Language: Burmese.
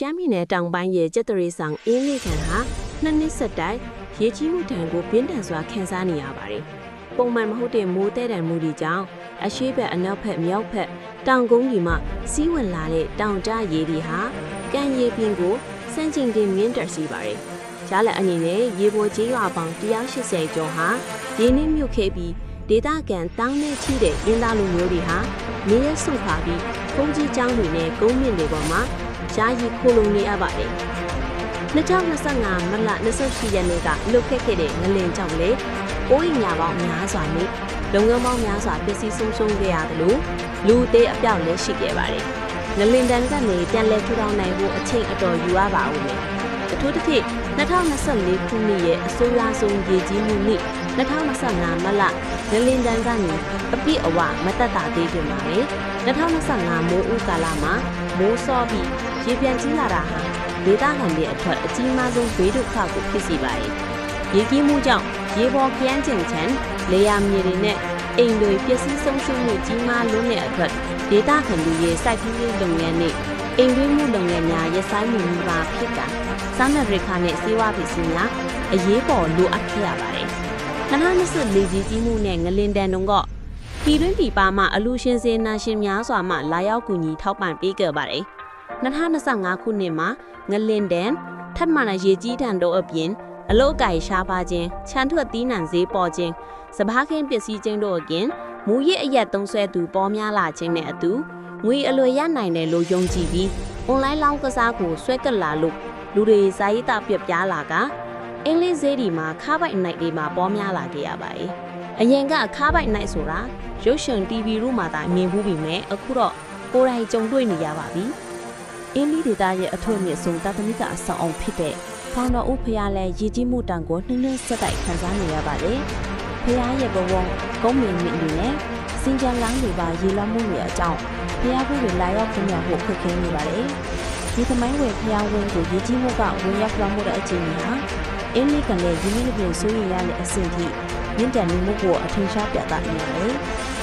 ရှမ်းပြည်နယ်တောင်ပိုင်းရဲ့ကျက်တရီဆောင်အင်းလေးခံဟာနှစ်နှစ်ဆက်တိုက်ရေကြီးမှုတံကိုပြင်းထန်စွာခံစားနေရပါတယ်။ပုံမှန်မဟုတ်တဲ့မိုးတဲတံမှုတွေကြောင့်အရှိဘက်အနောက်ဘက်မြောက်ဘက်တောင်ကုန်းကြီးမှစီးဝင်လာတဲ့တောင်တရေတွေဟာကံရေပြင်ကိုစန့်ကျင်တင်မြင့်တက်စီပါတယ်။ကြားလက်အနေနဲ့ရေပေါ်ကြီးရွာပေါင်း180ကျော်ဟာရေနစ်မြုပ်ခဲ့ပြီးဒေသခံတောင်းနဲ့ချီတဲ့ရင်းသားလူမျိုးတွေဟာနေရဆုတ်ခါပြီးကုန်းကြီးကျောင်းတွေနဲ့ကုန်းမြင့်တွေပေါ်မှာ ယာယီခိုလုံနေရပါတယ်။2025မတ်လ28ရက်နေ့ကလုတ်ခက်ခဲ့တဲ့ငလင်ကြောင့်လေအိုးအိမ်ညာပေါင်းများစွာနဲ့လုပ်ငန်းပေါင်းများစွာပျက်စီးဆုံးရှုံးခဲ့ရတယ်လို့လူအသေးအပြောက်လည်းရှိခဲ့ပါတယ်။ငလင်တန်ကနေပြန်လည်ထူထောင်နိုင်ဖို့အချိန်အတော်ယူရပါဦးမယ်။အထူးသဖြင့်2024ခုနှစ်ရဲ့အဆိုးရွားဆုံးရေကြီးမှုနှစ်2025မတ်လငလင်တန်ကနေအပြည့်အဝမတက်တာသေးတယ်မှာလေ2025မိုးဦးကာလမှာမိုးစောပြီး ရေပြန်ကြီးလာတာဟာဒေသခံတွေအထက်အကြီးမားဆုံးဘေးဒုက္ခကိုဖြစ်စေပါတယ်။ရေကြီးမှုကြောင့်ရေပေါ်ခရမ်းကျင်ချန်လေယာမြေတွေနဲ့အိမ်တွေပျက်စီးဆုံးရှုံးမှုကြီးမားလွန်းတဲ့အထက်ဒေသခံတွေရဲ့စိုက်ပျိုးရေးလုပ်ငန်းနဲ့အိမ်တွင်းမှုလုပ်ငန်းများရပ်ဆိုင်းမှုမျိုးပါဖြစ်တာစားနပ်ရိက္ခာနဲ့စေဝါပစ္စည်းများအရေးပေါ်လိုအပ်ခဲ့ရပါတယ်။2024လေကြီးကြီးမှုနဲ့ငလင်တန်တုံကပြည်တွင်းပြည်ပမှအလူရှင်စေနာရှင်များစွာမှလာရောက်ကူညီထောက်ပံ့ပေးခဲ့ပါတယ်။ 2025ခုနှစ်မှာငလင်တန်ထပ်မံရေကြီးတန်တို့အပြင်အလုတ်အကိုင်ရှားပါခြင်းချမ်းထွက်သီးနှံဈေးပေါ်ခြင်းစပားခင်းပစ္စည်းခြင်းတို့အပြင်မူရစ်အရက်သုံးဆွဲသူပေါ်များလာခြင်းနဲ့အတူငွေအလွယ်ရနိုင်တယ်လို့ယုံကြည်ပြီးအွန်လိုင်းလောင်းကစားကိုဆွဲကပ်လာလို့လူတွေဇာယိတာပြက်ပြားလာကအင်္ဂလိပ်ဈေးဒီမှာခါးပိုက်နိုင်တွေမှာပေါ်များလာခဲ့ရပါတယ်။အရင်ကခါးပိုက်နိုင်ဆိုတာရုပ်ရှင် TV တို့မှာသာမြင်ဘူးပြီးမဲ့အခုတော့ကိုယ်တိုင်ကြုံတွေ့နေရပါပြီ။ အင်းလီဒေတာရဲ့အထွတ်အမြင့်ဆုံးတသမိကအဆောင်အောင်ဖြစ်တဲ့ဖောင်တော်ဦးဖျားလဲရည်ကြီးမှုတန်ကိုနှင်းနှင်းဆက်တိုက်ခံစားနေရပါတယ်။ဖျားရဲ့ဘဝကုန်းမြင့်မြင့်နေနဲ့စင်ကြံလောင်းတွေပါရေလွှမ်းမှုတွေအကြောင်းဖျားဘူးတွေလာရောက်ခင်ဗျာဖို့ခက်ခဲနေပါတယ်။ဒီသမိုင်းဝင်ဖျားဝင်းကိုရည်ကြီးမှုကဝင်ရောက်လာမှုတဲ့အချိန်ကြီးဟာအင်းလီကလည်းရင်းနှီးနှီးဆိုးရရတဲ့အဆင့်ထိမြင့်တန်မှုကိုအထင်ရှားပြသနေပါတယ်။